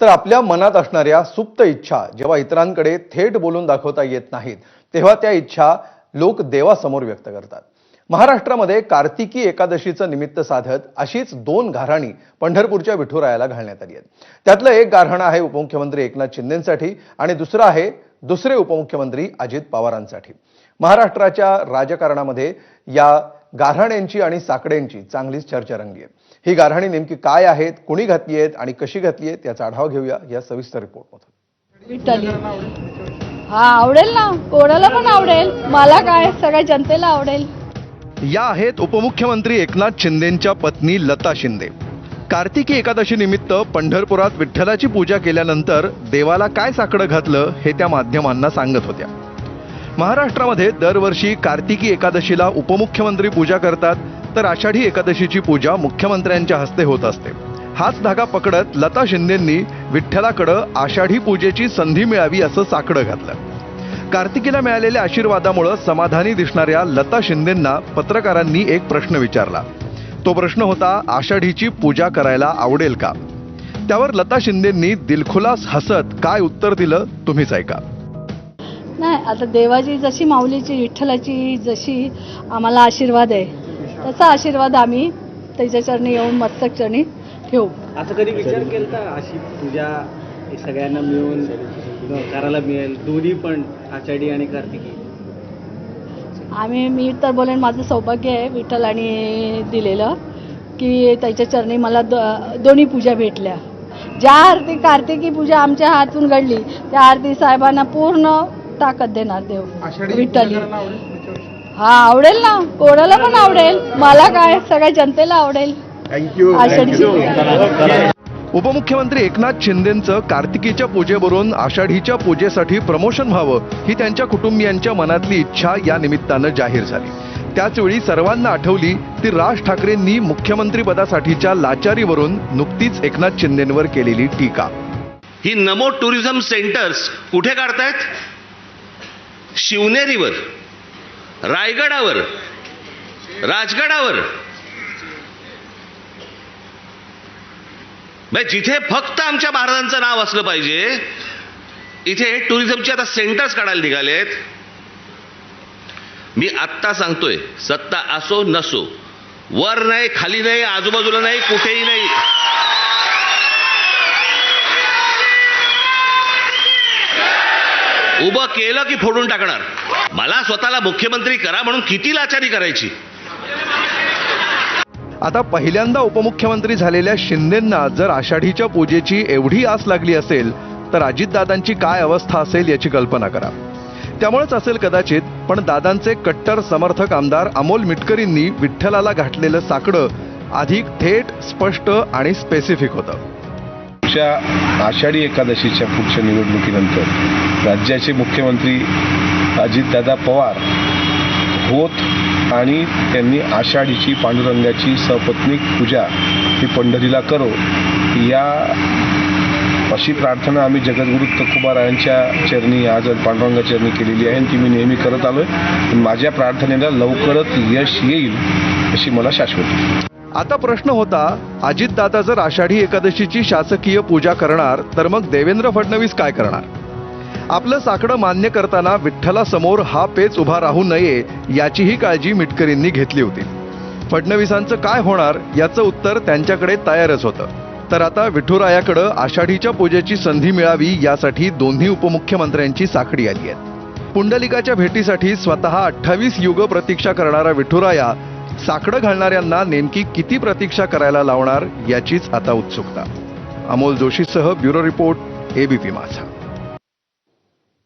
तर आपल्या मनात असणाऱ्या सुप्त इच्छा जेव्हा इतरांकडे थेट बोलून दाखवता येत नाहीत तेव्हा त्या इच्छा लोक देवासमोर व्यक्त करतात. महाराष्ट्रामध्ये कार्तिकी एकादशीचं निमित्त साधत अशीच दोन घाराणी पंढरपूरच्या विठुरायाला घालण्यात आली आहेत. त्यातलं एक गारहाणं आहे उपमुख्यमंत्री एकनाथ शिंदेसाठी आणि दुसरं आहे दुसरे उपमुख्यमंत्री अजित पवारांसाठी. महाराष्ट्राच्या राजकारणामध्ये या गाऱ्हाण्यांची आणि साकड्यांची चांगलीच चर्चा रंगली आहे. ही गाऱ्हाणी नेमकी काय आहेत कुणी घातली आहेत आणि कशी घातली आहेत याचा आढावा घेऊया या सविस्तर रिपोर्टमधून. हा आवडेल ना? कोणाला पण आवडेल. मला काय? सगळ्या जनतेला आवडेल. या आहेत उपमुख्यमंत्री एकनाथ शिंदेंच्या पत्नी लता शिंदे. कार्तिकी एकादशी निमित्त पंढरपुरात विठ्ठलाची पूजा केल्यानंतर देवाला काय साकडं घातलं हे त्या माध्यमांना सांगत होत्या. महाराष्ट्रामध्ये दरवर्षी कार्तिकी एकादशीला उपमुख्यमंत्री पूजा करतात तर आषाढी एकादशीची पूजा मुख्यमंत्र्यांच्या हस्ते होत असते. हाच धागा पकडत लता शिंदेंनी विठ्ठलाकडं आषाढी पूजेची संधी मिळावी असं साकडं घातलं. कार्तिकीला मिळालेल्या आशीर्वादामुळं समाधानी दिसणाऱ्या लता शिंदेंना पत्रकारांनी एक प्रश्न विचारला. तो प्रश्न होता आषाढीची पूजा करायला आवडेल का? त्यावर लता शिंदेंनी दिलखुलास हसत काय उत्तर दिलं तुम्हीच ऐका. नाही आता देवाची जशी माऊलीची विठ्ठलाची जशी आम्हाला आशीर्वाद आहे तसा आशीर्वाद आम्ही त्याच्या चरणी येऊन मस्तक चरणी ठेवू. असं कधी विचार केला अशी पूजा सगळ्यांना मिळून करायला मिळेल दोन्ही पण आषाढी आणि कार्तिकी? आम्ही मी तर बोलेन माझं सौभाग्य आहे विठ्ठलाने दिलेलं की त्याच्या चरणी मला दो दोन्ही पूजा भेटल्या. ज्या आरती कार्तिकी पूजा आमच्या हातून घडली त्या आरती साहेबांना पूर्ण ताकद देणार देव. विठ्ठली हा आवडेल ना. कोणाला पण आवडेल. मला काय सगळ्या जनतेला आवडेल. उपमुख्यमंत्री एकनाथ शिंदेंचं कार्तिकीच्या पूजेवरून आषाढीच्या पूजेसाठी प्रमोशन व्हावं ही त्यांच्या कुटुंबियांच्या मनातली इच्छा या निमित्तानं जाहीर झाली. त्याचवेळी सर्वांना आठवली ती राज ठाकरेंनी मुख्यमंत्रीपदासाठीच्या लाचारीवरून नुकतीच एकनाथ शिंदेंवर केलेली टीका. ही नमो टुरिझम सेंटर्स कुठे काढतायत? शिवनेरीवर रायगडावर राजगडावर. जिथे फक्त आमच्या महाराजांचं नाव असलं पाहिजे इथे टुरिझमचे आता सेंटर्स काढायला निघालेत. मी आत्ता सांगतोय सत्ता असो नसो वर नाही खाली नाही आजूबाजूला नाही कुठेही नाही. उभं केलं की फोडून टाकणार. मला स्वतःला मुख्यमंत्री करा म्हणून किती लाचारी करायची? आता पहिल्यांदा उपमुख्यमंत्री झालेल्या शिंदेंना जर आषाढीच्या पूजेची एवढी आस लागली असेल तर अजितदादांची काय अवस्था असेल याची कल्पना करा. त्यामुळेच असेल कदाचित पण दादांचे कट्टर समर्थक आमदार अमोल मिटकरींनी विठ्ठलाला घातलेलं साकडं अधिक थेट स्पष्ट आणि स्पेसिफिक होतं. पुढच्या आषाढी एकादशीच्या पुढच्या निवडणुकीनंतर राज्याचे मुख्यमंत्री अजितदादा पवार होत आणि त्यांनी आषाढीची पांडुरंगाची सपत्नीक पूजा ही पंढरीला करो. या अशी प्रार्थना आम्ही जगद्गुरु तुकोबारायांच्या चरणी आज पांडुरंगा चरणी केलेली आहे आणि ती मी नेहमी करत आलोय. पण माझ्या प्रार्थनेला लवकरच यश येईल अशी मला शाश्वती. आता प्रश्न होता अजितदादा जर आषाढी एकादशीची शासकीय पूजा करणार तर मग देवेंद्र फडणवीस काय करणार? आपलं साकडं मान्य करताना विठ्ठलासमोर हा पेच उभा राहू नये याचीही काळजी मिटकरींनी घेतली होती. फडणवीसांचं काय होणार याचं उत्तर त्यांच्याकडे तयारच होतं. तर आता विठुरायाकडं आषाढीच्या पूजेची संधी मिळावी यासाठी दोन्ही उपमुख्यमंत्र्यांची साखळी आली आहे. पुंडलिकाच्या भेटीसाठी स्वतः अठ्ठावीस युग प्रतीक्षा करणारा विठुराया साकडं घालणाऱ्यांना नेमकी किती प्रतीक्षा करायला लावणार याचीच आता उत्सुकता. अमोल जोशीसह ब्युरो रिपोर्ट एबीपी माझा